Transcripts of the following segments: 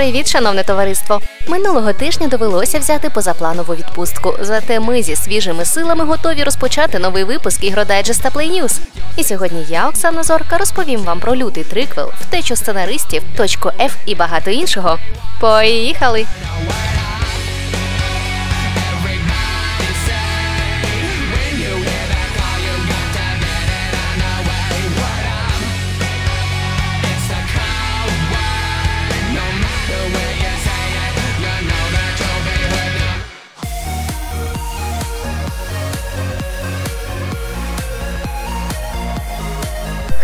Привіт, шановне товариство! Минулого тижня довелося взяти позапланову відпустку. Зате ми зі свіжими силами готові розпочати новий випуск ігродайджеста Play News. І сьогодні я, Оксана Зорка, розповім вам про лютий триквел, втечу сценаристів, точку F і багато іншого. Поїхали!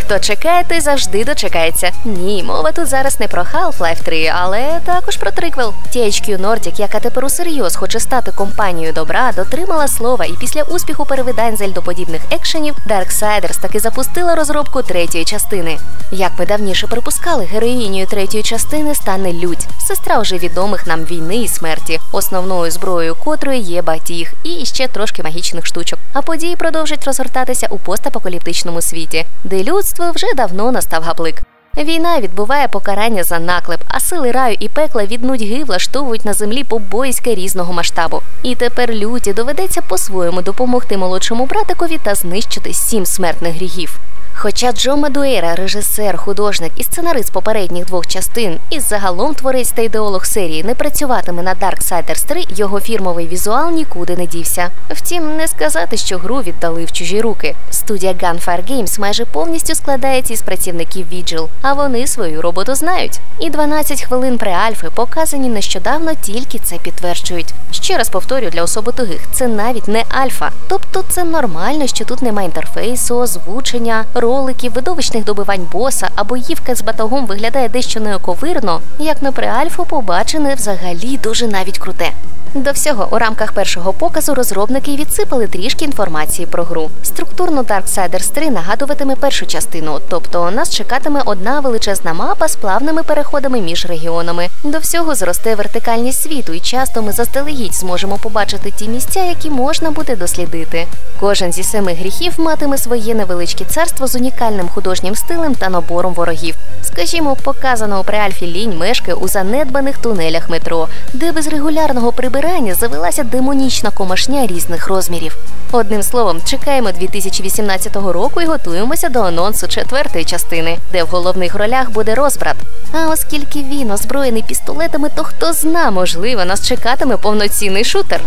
Хто чекає, той завжди дочекається. Ні, мова тут зараз не про Half-Life 3, але також про триквел. THQ Nordic, яка тепер усерйоз хоче стати компанією добра, дотримала слова і після успіху перевидань зельдоподібних екшенів Darksiders таки запустила розробку третьої частини. Як ми давніше припускали, героїнею третьої частини стане лють, сестра вже відомих нам війни і смерті, основною зброєю котрої є батіг і ще трошки магічних штучок. А події продовжать розгортатися у постапокаліптичному світі, де людство вже давно настав гаплик. Війна відбуває покарання за наклеп, а сили раю і пекла від нудьги влаштовують на землі побоїське різного масштабу. І тепер люті доведеться по-своєму допомогти молодшому братикові та знищити сім смертних гріхів. Хоча Джо Мадуейра, режисер, художник і сценарист попередніх двох частин, і загалом творець та ідеолог серії не працюватиме на Darksiders 3, його фірмовий візуал нікуди не дівся. Втім, не сказати, що гру віддали в чужі руки. Студія Gunfire Games майже повністю складається із працівників Vigil, а вони свою роботу знають. І 12 хвилин преальфи, показані нещодавно, тільки це підтверджують. Ще раз повторю для особо тугих, це навіть не альфа. Тобто це нормально, що тут немає інтерфейсу, озвучення, роликів, видовищних добивань боса, а боївка з батагом виглядає дещо неоковирно, як на преальфу побачене взагалі дуже навіть круте. До всього у рамках першого показу розробники відсипали трішки інформації про гру. Структурно Darksiders 3 нагадуватиме першу частину, тобто нас чекатиме одна величезна мапа з плавними переходами між регіонами. До всього зросте вертикальність світу, і часто ми заздалегідь зможемо побачити ті місця, які можна буде дослідити. Кожен зі семи гріхів матиме своє невеличке царство з унікальним художнім стилем та набором ворогів. Скажімо, показано у преальфі лінь мешкає у занедбаних тунелях метро, де без регулярного прибирання завелася демонічна комашня різних розмірів. Одним словом, чекаємо 2018 року і готуємося до анонсу четвертої частини, де в головних ролях буде розбрат. А оскільки він озброєний пістолетами, то хто зна, можливо, нас чекатиме повноцінний шутер.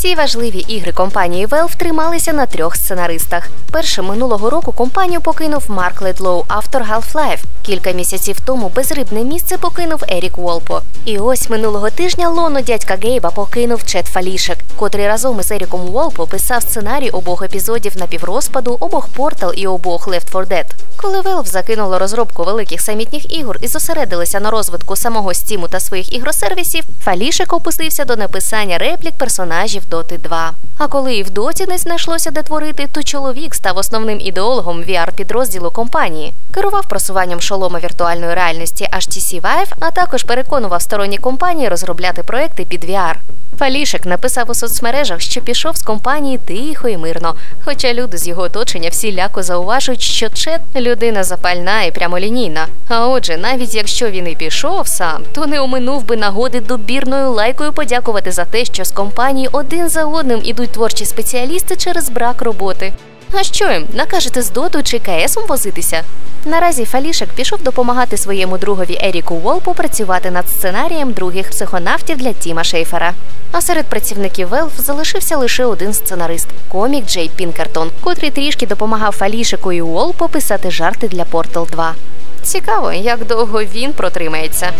Всі важливі ігри компанії Valve трималися на трьох сценаристах. Першим минулого року компанію покинув Марк Ледлоу, автор Half-Life. Кілька місяців тому безрибне місце покинув Ерік Волпо. І ось минулого тижня лоно дядька Гейба покинув Чет Фалішек, котрий разом із Еріком Волпо писав сценарій обох епізодів напіврозпаду, обох Портал і обох Left 4 Dead. Коли Valve закинуло розробку великих самітніх ігор і зосередилися на розвитку самого Стіму та своїх ігросервісів, Фалішек опустився до написання реплік персонажів Доти 2. А коли і в доті не знайшлося де творити, то чоловік став основним ідеологом VR-підрозділу компанії, керував просуванням шолома віртуальної реальності HTC Vive, а також переконував сторонні компанії розробляти проекти під VR. Фалішек написав у соцмережах, що пішов з компанії тихо і мирно. Хоча люди з його оточення всіляко зауважують, що Чет людина запальна і прямолінійна. А отже, навіть якщо він і пішов сам, то не оминув би нагоди добірною лайкою подякувати за те, що з компанії один за одним ідуть творчі спеціалісти через брак роботи. А що їм накажете з доту чи КСом возитися? Наразі Фалішек пішов допомагати своєму другові Еріку Волпу працювати над сценарієм других психонавтів для Тіма Шейфера. А серед працівників Valve залишився лише один сценарист комік Джей Пінкертон, котрий трішки допомагав Фалішику і Уолпу писати жарти для Portal 2. Цікаво, як довго він протримається.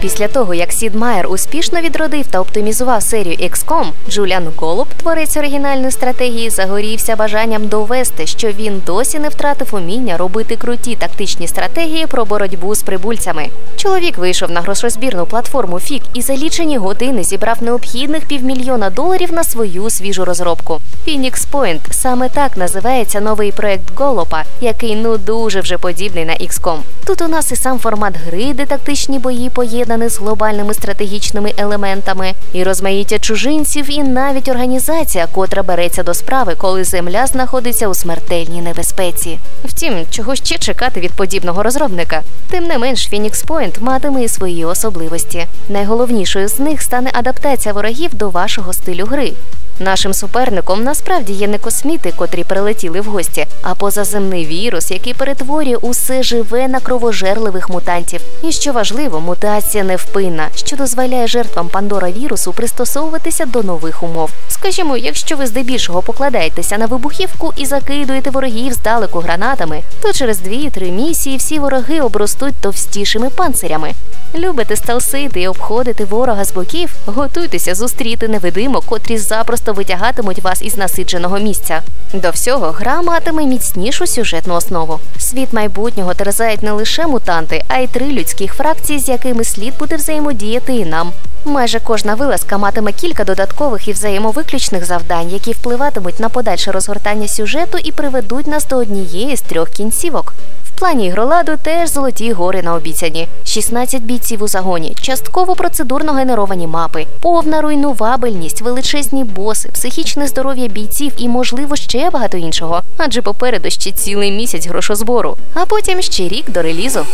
Після того, як Сід Майер успішно відродив та оптимізував серію XCOM, Джуліан Голуб, творець оригінальної стратегії, загорівся бажанням довести, що він досі не втратив уміння робити круті тактичні стратегії про боротьбу з прибульцями. Чоловік вийшов на грошозбірну платформу Фік і за лічені години зібрав необхідних півмільйона доларів на свою свіжу розробку. Phoenix Point – саме так називається новий проект Голопа, який ну дуже вже подібний на XCOM. Тут у нас і сам формат гри, де тактичні бої поєднані з глобальними стратегічними елементами, і розмаїття чужинців, і навіть організація, котра береться до справи, коли земля знаходиться у смертельній небезпеці. Втім, чого ще чекати від подібного розробника? Тим не менш, Phoenix Point матиме і свої особливості. Найголовнішою з них стане адаптація ворогів до вашого стилю гри. Нашим суперником насправді є не косміти, котрі прилетіли в гості, а позаземний вірус, який перетворює усе живе на кровожерливих мутантів. І що важливо, мутація невпинна, що дозволяє жертвам Пандора вірусу пристосовуватися до нових умов. Скажімо, якщо ви здебільшого покладаєтеся на вибухівку і закидуєте ворогів здалеку гранатами, то через 2-3 місії всі вороги обростуть товстішими панцирями. Любите стелсити і обходити ворога з боків, готуйтеся зустріти невидимо, котрі запросто витягатимуть вас із насидженого місця. До всього гра матиме міцнішу сюжетну основу. Світ майбутнього терзають не лише мутанти, а й три людських фракції, з якими слід буде взаємодіяти і нам. Майже кожна вилазка матиме кілька додаткових і взаємовиключних завдань, які впливатимуть на подальше розгортання сюжету і приведуть нас до однієї з трьох кінцівок. В плані ігроладу теж золоті гори на обіцяні, 16 бійців у загоні, частково процедурно генеровані мапи, повна руйнувабельність, величезні боси, психічне здоров'я бійців і, можливо, ще багато іншого. Адже попереду ще цілий місяць грошозбору, а потім ще рік до релізу.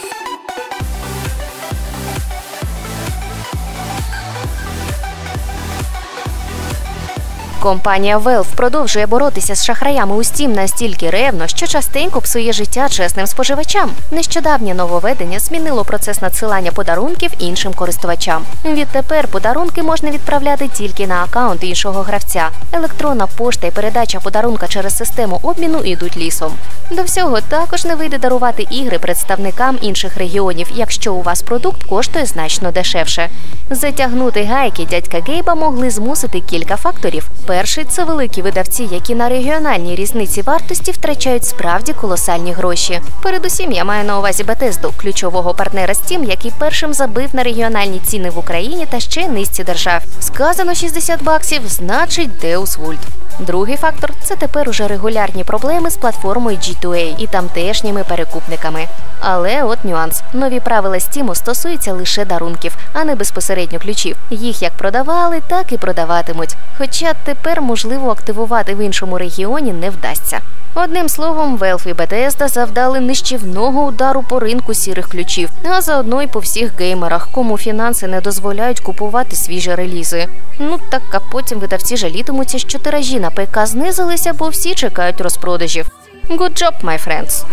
Компанія Valve продовжує боротися з шахраями у Steam настільки ревно, що частенько псує життя чесним споживачам. Нещодавнє нововведення змінило процес надсилання подарунків іншим користувачам. Відтепер подарунки можна відправляти тільки на аккаунт іншого гравця. Електронна пошта і передача подарунка через систему обміну йдуть лісом. До всього також не вийде дарувати ігри представникам інших регіонів, якщо у вас продукт коштує значно дешевше. Затягнути гайки дядька Гейба могли змусити кілька факторів. Перший це великі видавці, які на регіональній різниці вартості втрачають справді колосальні гроші. Передусім, я маю на увазі Бетезду, ключового партнера Steam, який першим забив на регіональні ціни в Україні та ще низці держав. Сказано 60 баксів, значить Deus Vult. Другий фактор це тепер уже регулярні проблеми з платформою G2A і тамтешніми перекупниками. Але от нюанс: нові правила Steam стосуються лише дарунків, а не безпосередньо ключів. Їх як продавали, так і продаватимуть. Хоча тепер можливо активувати в іншому регіоні не вдасться. Одним словом, Valve і Bethesda завдали нищівного удару по ринку сірих ключів, а заодно й по всіх геймерах, кому фінанси не дозволяють купувати свіжі релізи. Ну так а потім видавці жалітимуться, що тиражі на ПК знизилися, бо всі чекають розпродажів. Good job, my friends!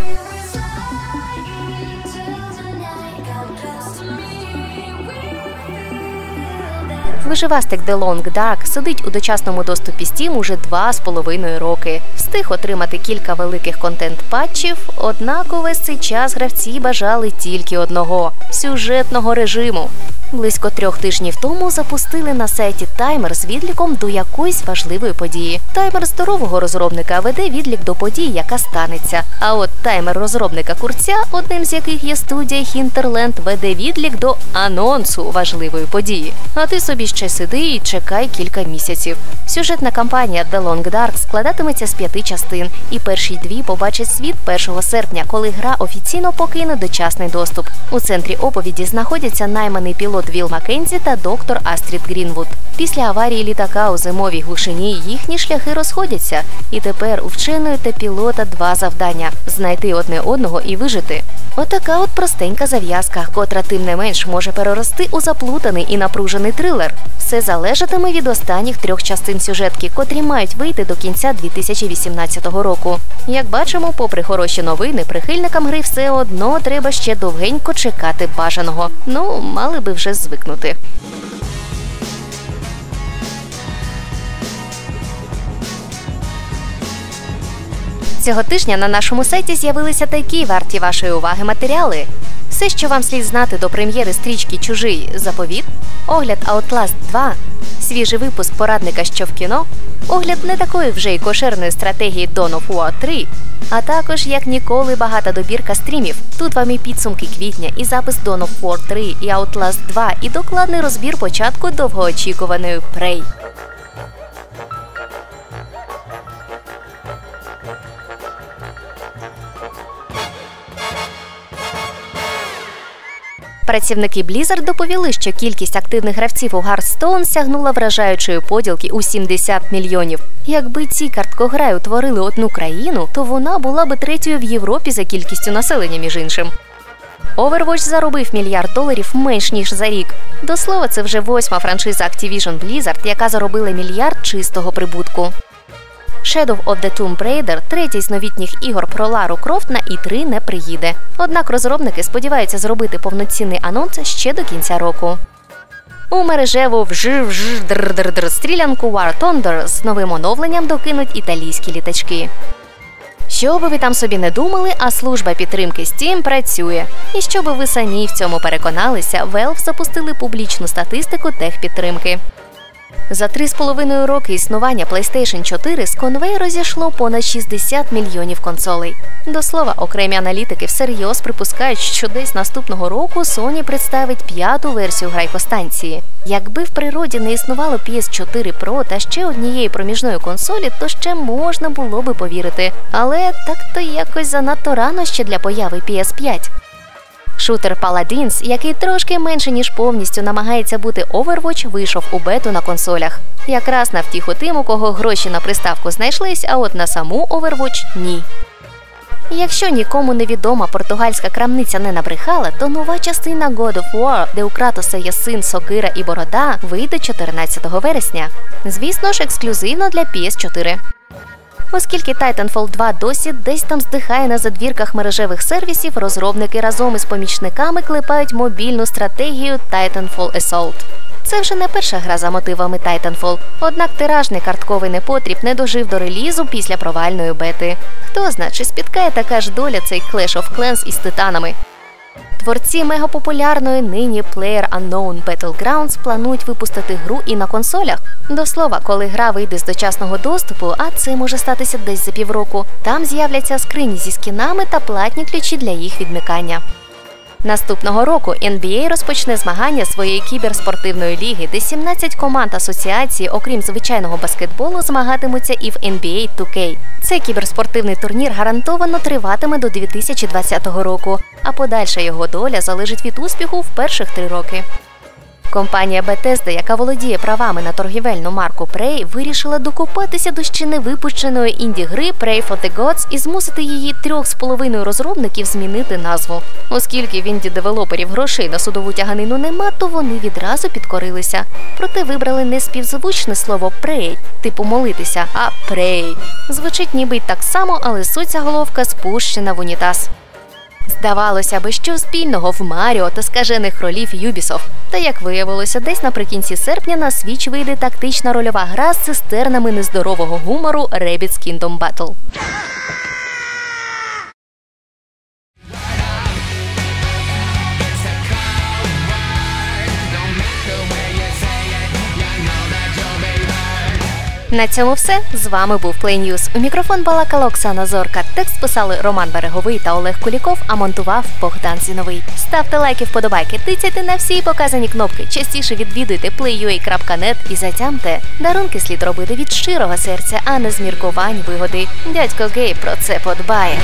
Виживастик The Long Dark сидить у дочасному доступі Steam уже два з половиною роки. Встиг отримати кілька великих контент-патчів, однак увесь цей час гравці бажали тільки одного сюжетного режиму. Близько трьох тижнів тому запустили на сайті таймер з відліком до якоїсь важливої події. Таймер здорового розробника веде відлік до події, яка станеться. А от таймер розробника курця, одним з яких є студія Хінтерленд, веде відлік до анонсу важливої події. А ти собі ще сиди і чекай кілька місяців. Сюжетна кампанія The Long Dark складатиметься з п'яти частин, і перші дві побачать світ 1 серпня, коли гра офіційно покине дочасний доступ. У центрі оповіді знаходяться найманий пілот Віл Маккензі та доктор Астрід Грінвуд. Після аварії літака у зимовій глушині їхні шляхи розходяться, і тепер у вченої та пілота два завдання знайти одне одного і вижити. Отака от простенька зав'язка, котра тим не менш може перерости у заплутаний і напружений трилер. Все залежатиме від останніх трьох частин сюжетки, котрі мають вийти до кінця 2018 року. Як бачимо, попри хороші новини, прихильникам гри все одно треба ще довгенько чекати бажаного. Ну, мали би вже звикнути. Цього тижня на нашому сайті з'явилися такі варті вашої уваги матеріали. Все, що вам слід знати до прем'єри стрічки Чужий заповіт, огляд Outlast 2, свіжий випуск порадника, що в кіно, огляд не такої вже й кошерної стратегії Dawn of War 3, а також як ніколи багата добірка стрімів. Тут вам і підсумки квітня, і запис Dawn of War 3, і Outlast 2, і докладний розбір початку довгоочікуваної Prey. Працівники Blizzard доповіли, що кількість активних гравців у Hearthstone сягнула вражаючої поділки у 70 мільйонів. Якби ці карткограї утворили одну країну, то вона була би третьою в Європі за кількістю населення, між іншим. Overwatch заробив мільярд доларів менш ніж за рік. До слова, це вже восьма франшиза Activision Blizzard, яка заробила мільярд чистого прибутку. Shadow of the Tomb Raider, третій з новітніх ігор про Лару Крофт на І3 не приїде. Однак розробники сподіваються зробити повноцінний анонс ще до кінця року. У мережеву вж др стрілянку War Thunder з новим оновленням докинуть італійські літачки. Що би ви там собі не думали, а служба підтримки Steam працює. І щоб ви самі в цьому переконалися, Valve запустили публічну статистику техпідтримки. За три з половиною роки існування PlayStation 4 з конвейеру зійшло понад 60 мільйонів консолей. До слова, окремі аналітики всерйоз припускають, що десь наступного року Sony представить п'яту версію грайкостанції. Якби в природі не існувало PS4 Pro та ще однієї проміжної консолі, то ще можна було би повірити. Але так то якось занадто рано ще для появи PS5. Шутер Paladins, який трошки менше ніж повністю намагається бути Overwatch, вийшов у бету на консолях. Якраз на втіху тим, у кого гроші на приставку знайшлись, а от на саму Overwatch – ні. Якщо нікому не відома португальська крамниця не набрехала, то нова частина God of War, де у Кратоса є син Сокира і Борода, вийде 14 вересня. Звісно ж, ексклюзивно для PS4. Оскільки Titanfall 2 досі десь там здихає на задвірках мережевих сервісів, розробники разом із помічниками клепають мобільну стратегію Titanfall Assault. Це вже не перша гра за мотивами Titanfall, однак тиражний картковий непотріб не дожив до релізу після провальної бети. Хто зна, чи спіткає така ж доля цей Clash of Clans із титанами? Творці мегапопулярної нині Player Unknown Battlegrounds планують випустити гру і на консолях. До слова, коли гра вийде з дочасного доступу, а це може статися десь за півроку, там з'являться скрині зі скінами та платні ключі для їх відмикання. Наступного року NBA розпочне змагання своєї кіберспортивної ліги, де 17 команд асоціації, окрім звичайного баскетболу, змагатимуться і в NBA 2K. Цей кіберспортивний турнір гарантовано триватиме до 2020 року, а подальша його доля залежить від успіху в перших три роки. Компанія Bethesda, яка володіє правами на торгівельну марку Prey, вирішила докопатися до ще не випущеної інді-гри Prey for the Gods і змусити її трьох з половиною розробників змінити назву. Оскільки в інді-девелоперів грошей на судову тяганину нема, то вони відразу підкорилися. Проте вибрали не співзвучне слово Prey, типу молитися, а Prey. Звучить ніби й так само, але суть заголовка спущена в унітаз. Здавалося би, що спільного в Маріо та скажених ролів Юбісов. Та як виявилося, десь наприкінці серпня на свіч вийде тактична рольова гра з цистернами нездорового гумору Rabbids Kingdom Battle. На цьому все з вами був Play News. У мікрофон балакала Оксана Зорка. Текст писали Роман Береговий та Олег Куліков, а монтував Богдан Зіновий. Ставте лайки, вподобайки, тицяйте на всі показані кнопки. Частіше відвідуйте playua.net і затямте. Дарунки слід робити від щирого серця, а не з міркувань вигоди. Дядько Гей про це подбає.